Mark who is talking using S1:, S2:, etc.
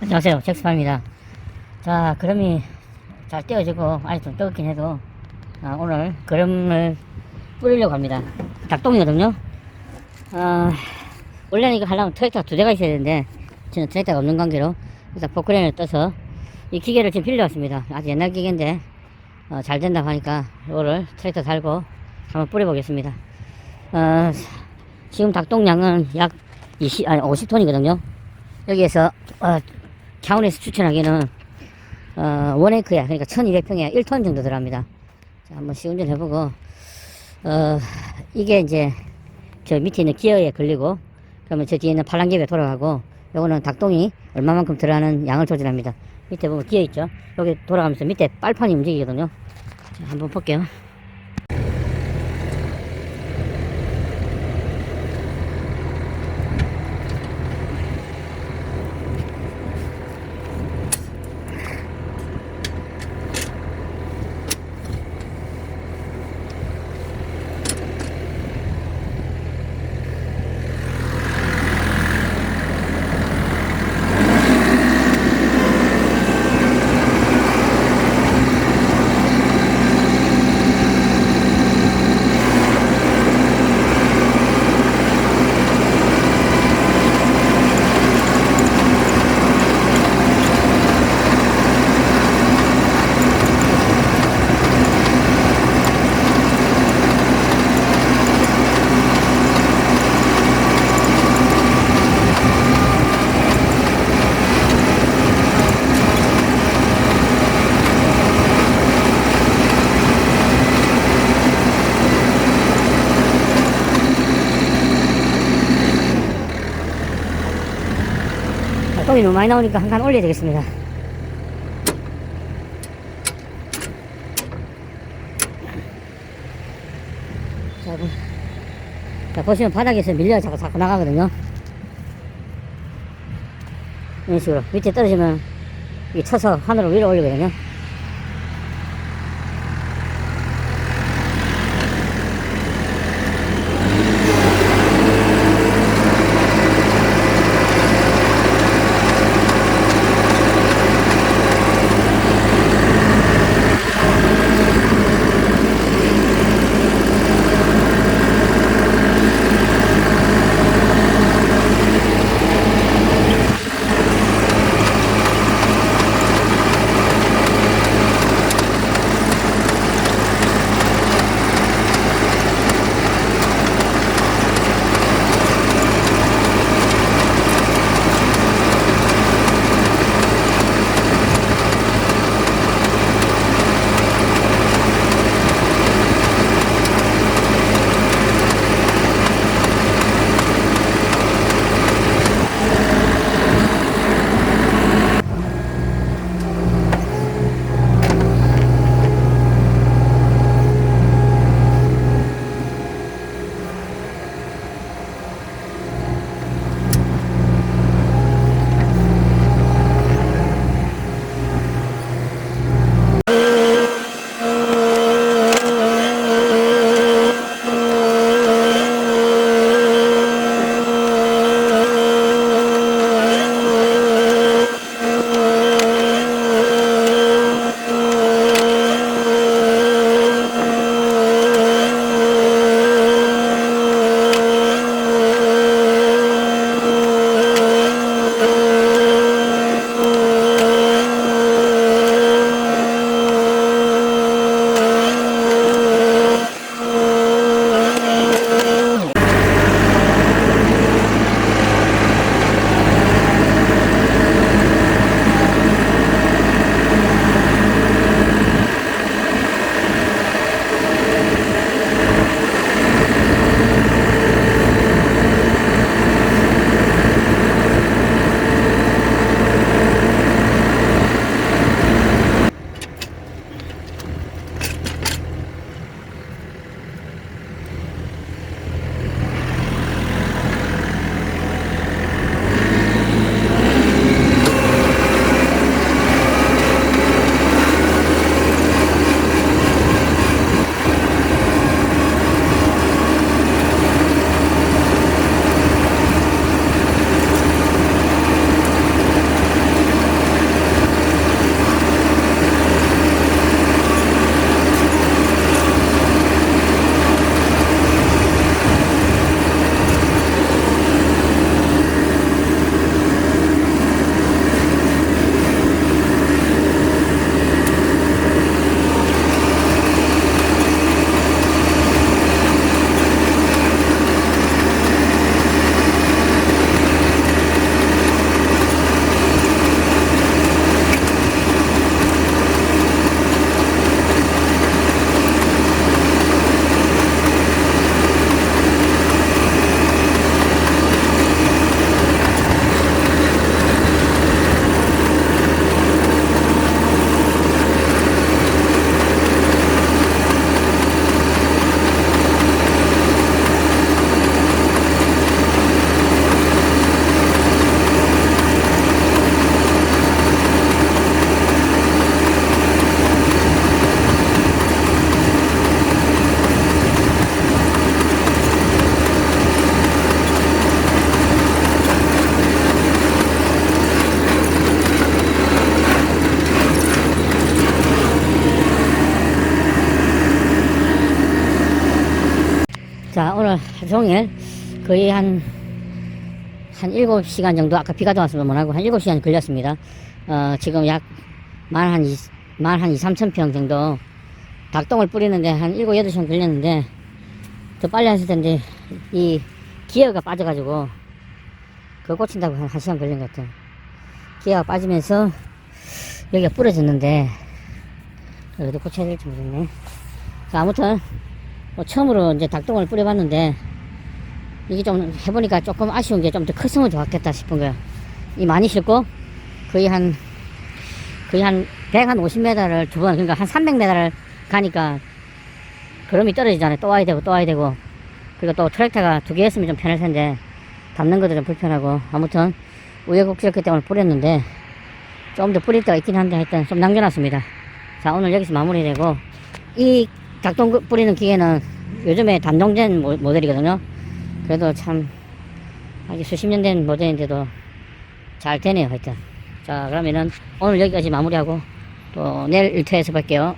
S1: 안녕하세요. 잭스파입니다. 자, 그럼이 잘 떼어지고, 아직 좀 뜨겁긴 해도, 아, 오늘 그럼을 뿌리려고 합니다. 닭똥이거든요. 아, 원래는 이거 하려면 트랙터가 두 대가 있어야 되는데, 저는 트랙터가 없는 관계로, 일단 포크레인을 떠서, 이 기계를 지금 빌려왔습니다. 아주 옛날 기계인데, 어, 잘 된다고 하니까, 이거를 트랙터 달고, 한번 뿌려보겠습니다. 어, 지금 닭똥량은 약 20, 아니, 50톤이거든요. 여기에서, 어, 차원에서 추천하기는 어, 원에이크야. 그러니까 1200평에 1톤 정도 들어갑니다. 자 한번 시운전 해보고 어, 이게 이제 저 밑에 있는 기어에 걸리고 그러면 저 뒤에 있는 팔랑개에 돌아가고 요거는 닭똥이 얼마만큼 들어가는 양을 조절합니다. 밑에 보면 기어 있죠? 여기 돌아가면서 밑에 빨판이 움직이거든요. 자 한번 볼게요 똥이 너무 많이 나오니까 한 칸 올려야 되겠습니다. 자, 보- 자 보시면 바닥에서 밀려 자꾸 자꾸 나가거든요. 이런 식으로 밑에 떨어지면 이게 쳐서 하늘로 위로 올리거든요 하루 종일 거의 한, 한 7시간 정도, 아까 비가 와서 못하고 한 7시간 걸렸습니다. 어, 지금 약, 만 한, 이, 만한 2, 3천 평 정도 닭똥을 뿌리는데 한 7, 8시간 걸렸는데 더 빨리 했을 텐데 이 기어가 빠져가지고 그거 꽂힌다고 한 1시간 걸린 것 같아요. 기어가 빠지면서 여기가 부러졌는데 여기도 고쳐야 될지 모르겠네. 자, 아무튼 뭐 처음으로 이제 닭똥을 뿌려봤는데 이게 좀 해보니까 조금 아쉬운 게 좀 더 컸으면 좋았겠다 싶은 거야. 이 많이 싣고 거의 한 거의 한 150m를 두 번, 그러니까 한 300m를 가니까 그름이 떨어지잖아요. 또 와야 되고 또 와야 되고 그리고 또 트랙터가 두개 했으면 좀 편할 텐데 담는 것도 좀 불편하고 아무튼 우여곡절 때문에 뿌렸는데 좀 더 뿌릴 때가 있긴 한데 하여튼 좀 남겨놨습니다. 자 오늘 여기서 마무리되고 이 닭똥 그- 뿌리는 기계는 요즘에 단종된 모- 모델이거든요. 그래도 참 아직 수십 년 된 모델인데도 잘 되네요 하여튼. 자 그러면은 오늘 여기까지 마무리하고 또 내일 일터에서 뵐게요.